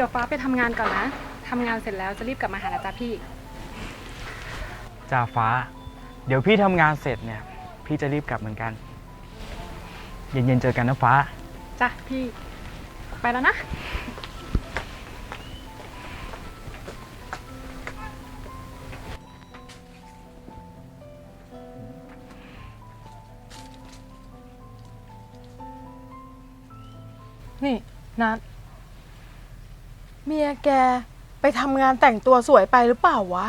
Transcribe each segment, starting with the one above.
ดี๋ยวฟ้าไปทำงานก่อนนะทำงานเสร็จแล้วจะรีบกลับมาหานะจ๊ะพี่ จ่าฟ้า เดี๋ยวพี่ทำงานเสร็จเนี่ย พี่จะรีบกลับเหมือนกัน เย็นๆเจอกันนะฟ้า จ้ะพี่ ไปแล้วนะ นี่นัดเมี ยแกไปทำงานแต่งตัวสวยไปหรือเปล่าวะ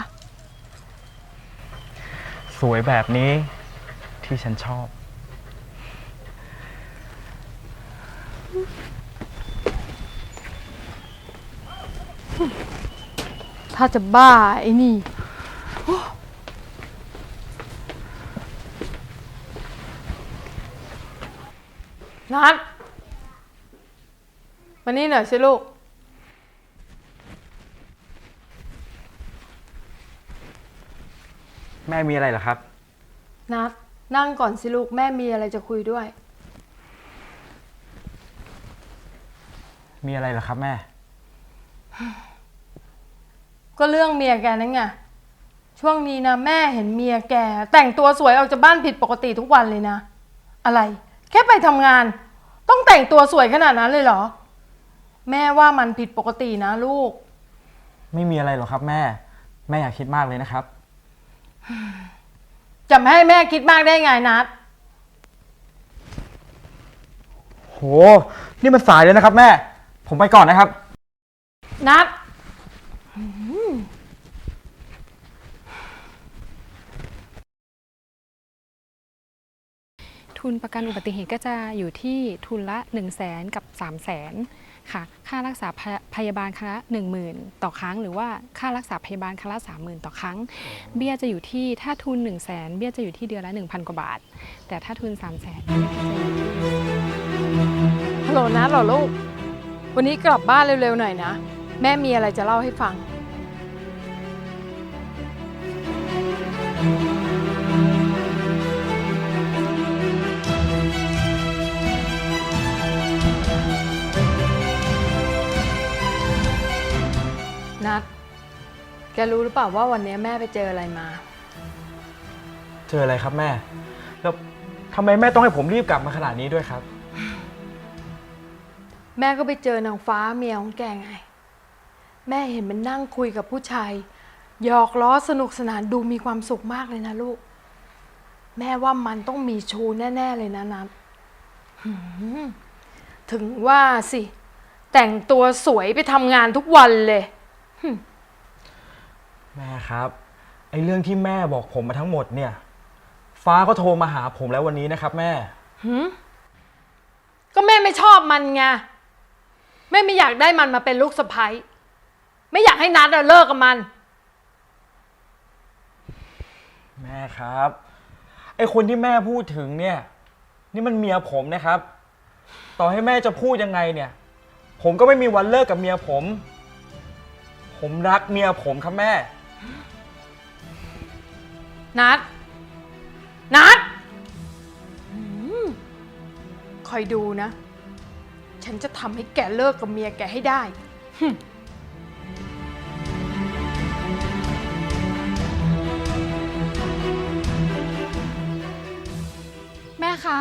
สวยแบบนี้ที่ฉันชอบ ถ้าจะบ้าไอ้นี่โอ้นัดมานี่หน่อยสิลูก แม่มีอะไรเหรอครับ นัดนั่งก่อนสิลูกแม่มีอะไรจะคุยด้วย มีอะไรเหรอครับแม่ ก็เรื่องเมียแกนั่นไงช่วงนี้นะแม่เห็นเมียแก แต่งตัวสวยออกจากบ้านผิดปกติทุกวันเลยนะ อะไร แค่ไปทำงาน ต้องแต่งตัวสวยขนาดนั้นเลยเหรอ แม่ว่ามันผิดปกตินะลูก ไม่มีอะไรหรอกครับแม่ แม่อย่าคิดมากเลยนะครับ จะไม่ให้แม่คิดมากได้ไงนัดโห นี่มันสายเลยนะครับ แม่ ผมไปก่อนนะครับ นัดทุนประกันอุบัติเหตุก็จะอยู่ที่ทุนละ 1 0 0 0 0แสนกับ 3 0 0แสน ค่ะ ค่ารักษาพยพยาบาลครั้งละ10,000 ต่อครั้ง หรือว่าค่ารักษาพยาบาลครั้งละ30,000 ต่อครั้ง เบี้ยจะอยู่ที่ถ้าทุน 1 0 0 0 0แสนเบี้ยจะอยู่ที่เดือนละ 1,000 กว่าบาท แต่ถ้าทุน 3 0 0แสนฮัลโหลนัดเหรอลูก วันนี้กลับบ้านเร็วๆหน่อยนะ แม่มีอะไรจะเล่าให้ฟัง แกรู้หรือเปล่าว่าวันนี้แม่ไปเจออะไรมา เจออะไรครับแม่ แล้วทำไมแม่ต้องให้ผมรีบกลับมาขนาดนี้ด้วยครับ แม่ก็ไปเจอนางฟ้าเมียของแกไง แม่เห็นมันนั่งคุยกับผู้ชายหยอกล้อสนุกสนานดูมีความสุขมากเลยนะลูก แม่ว่ามันต้องมีชูแน่ ๆ เลยนะนัทหืมถึงว่าสิ แต่งตัวสวยไปทำงานทุกวันเลย แม่ครับไอ้เรื่องที่แม่บอกผมมาทั้งหมดเนี่ย ฟ้าก็โทรมาหาผมแล้ววันนี้นะครับ แม่ หืมก็แม่ไม่ชอบมันไง แม่ไม่อยากได้มันมาเป็นลูกสะใภ้ไม่อยากให้นัดอะเลิกกับมัน แม่ครับ ไอ้คนที่แม่พูดถึงเนี่ย นี่มันเมียผมนะครับ ต่อให้แม่จะพูดยังไงเนี่ย ผมก็ไม่มีวันเลิกกับเมียผม ผมรักเมียผมครับแม่ นัด นัดหืมคอยดูนะ ฉันจะทำให้แกเลิกกับเมียแกให้ได้ แม่คะ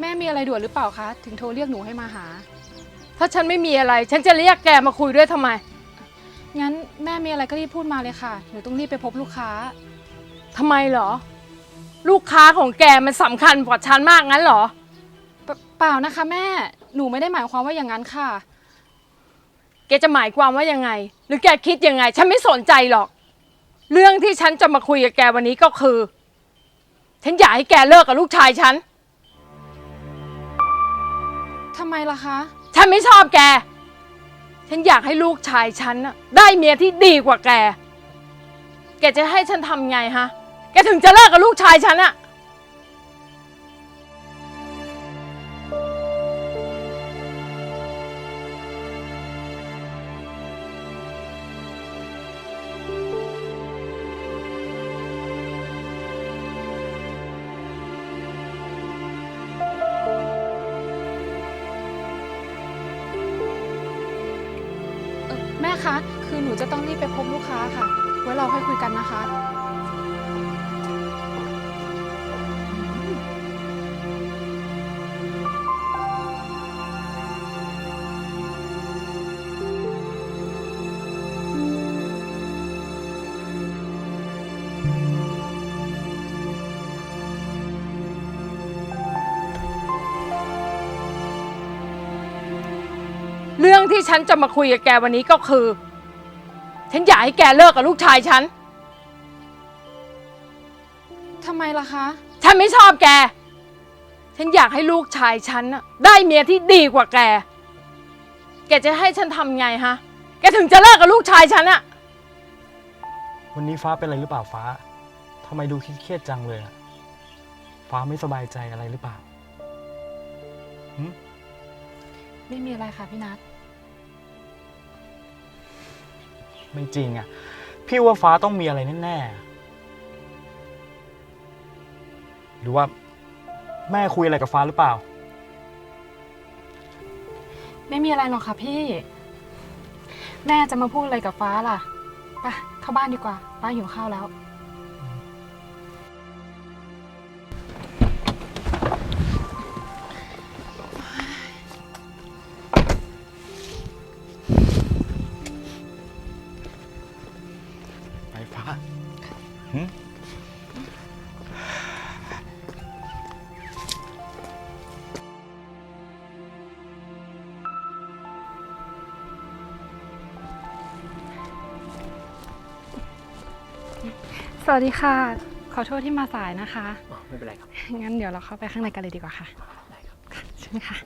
แม่มีอะไรด่วนหรือเปล่าคะ ถึงโทรเรียกหนูให้มาหา ถ้าฉันไม่มีอะไร ฉันจะเรียกแกมาคุยด้วยทำไม งั้นแม่มีอะไรก็รีบพูดมาเลยค่ะ หนูต้องรีบไปพบลูกค้า ทำไมเหรอ ลูกค้าของแกมันสำคัญกว่าฉันมากงั้นเหรอ เปเปล่านะคะ แม่ หนูไม่ได้หมายความว่าอย่างนั้นค่ะ แกจะหมายความว่ายังไง หรือแกคิดยังไง ฉันไม่สนใจหรอก เรื่องที่ฉันจะมาคุยกับแกวันนี้ก็คือ ฉันอยากให้แกเลิกกับลูกชายฉัน ทำไมล่ะคะ ฉันไม่ชอบแก ฉันอยากให้ลูกชายฉันน่ะได้เมียที่ดีกว่าแก แกจะให้ฉันทำไงฮะ แกถึงจะเลิกกับลูกชายฉันอะคะ นูจะต้องรีบไปพบลูกค้าค่ะ ไว้เราค่อยคุยกันนะคะ เรื่องที่ฉันจะมาคุยกับแกวันนี้ก็คือ ฉันอยากให้แกเลิกกับลูกชายฉัน ทำไมล่ะคะ ฉันไม่ชอบแก ฉันอยากให้ลูกชายฉันน่ะได้เมียที่ดีกว่าแก แกจะให้ฉันทำไงฮะ แกถึงจะเลิกกับลูกชายฉันอะวันนี้ฟ้าเป็นอะไรหรือเปล่าฟ้าทำไมดูเครียดๆจังเลยอะฟ้าไม่สบายใจอะไรหรือเปล่า ไม่มีอะไรค่ะพี่นัท ไม่จริงอะพี่ว่าฟ้าต้องมีอะไรแน่ๆ หรือว่าแม่คุยอะไรกับฟ้าหรือเปล่า ไม่มีอะไรหรอกค่ะพี่ แม่จะมาพูดอะไรกับฟ้าล่ะ ไปเข้าบ้านดีกว่า ป้าหิวข้าวแล้ว ฟ้าหึสวัสดีค่ะ ขอโทษที่มาสายนะคะไม่เป็นไรครับ งั้นเดี๋ยวเราเข้าไปข้างในกันเลยดีกว่าค่ะ ได้ครับ ใช่ไหมคะ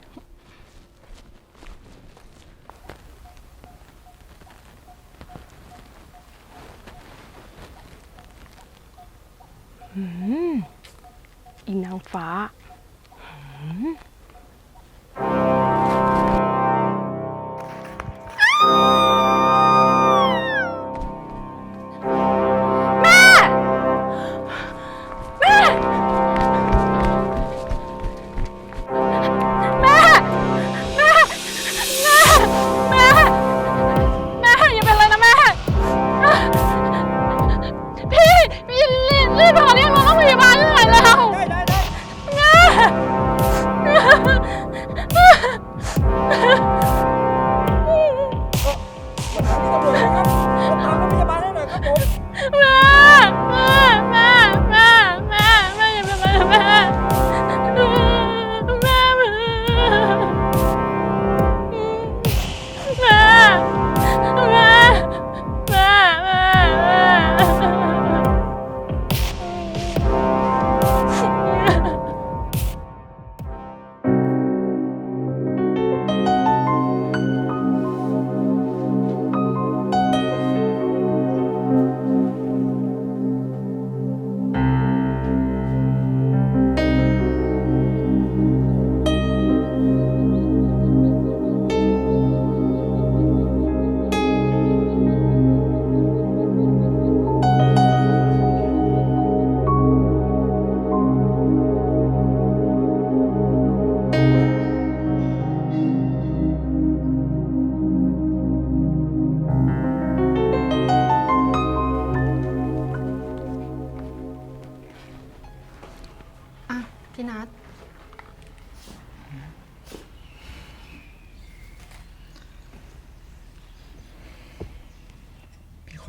อีนางฟ้า รีบรีบ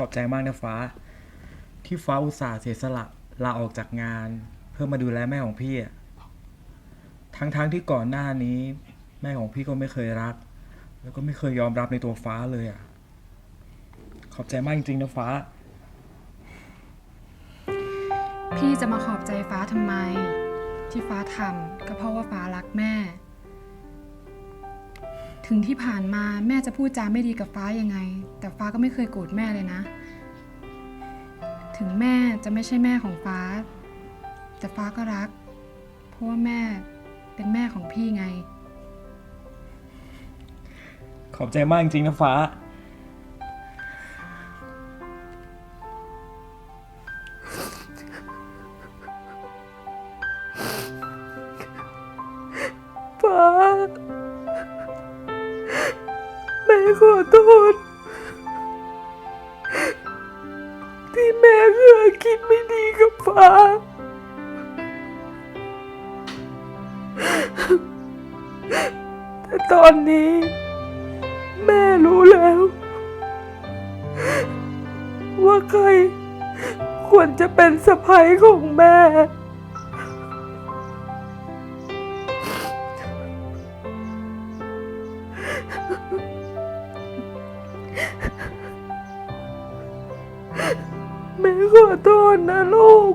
อบใจมากนะฟ้า ที่ฟ้าอุตส่าห์เสียสละลาออกจากงาน เพื่อมาดูแลแม่ของพี่ทั้งๆที่ก่อนหน้านี้ แม่ของพี่ก็ไม่เคยรัก แล้วก็ไม่เคยยอมรับในตัวฟ้าเลยอะ ขอบใจมากจริงๆนะฟ้า พี่จะมาขอบใจฟ้าทำไม ที่ฟ้าทำก็เพราะว่าฟ้ารักแม่ ถึงที่ผ่านมาแม่จะพูดจาไม่ดีกับฟ้ายังไง แต่ฟ้าก็ไม่เคยโกรธแม่เลยนะ ถึงแม่จะไม่ใช่แม่ของฟ้า แต่ฟ้าก็รัก เพราะว่าแม่เป็นแม่ของพี่ไง ขอบใจมากจริงๆนะฟ้า ที่แม่เคยคิดไม่ดีกับฟ้า แต่ตอนนี้ แม่รู้แล้ว ว่าใครควรจะเป็นสะพ้ยของแม่ โทษนะลูก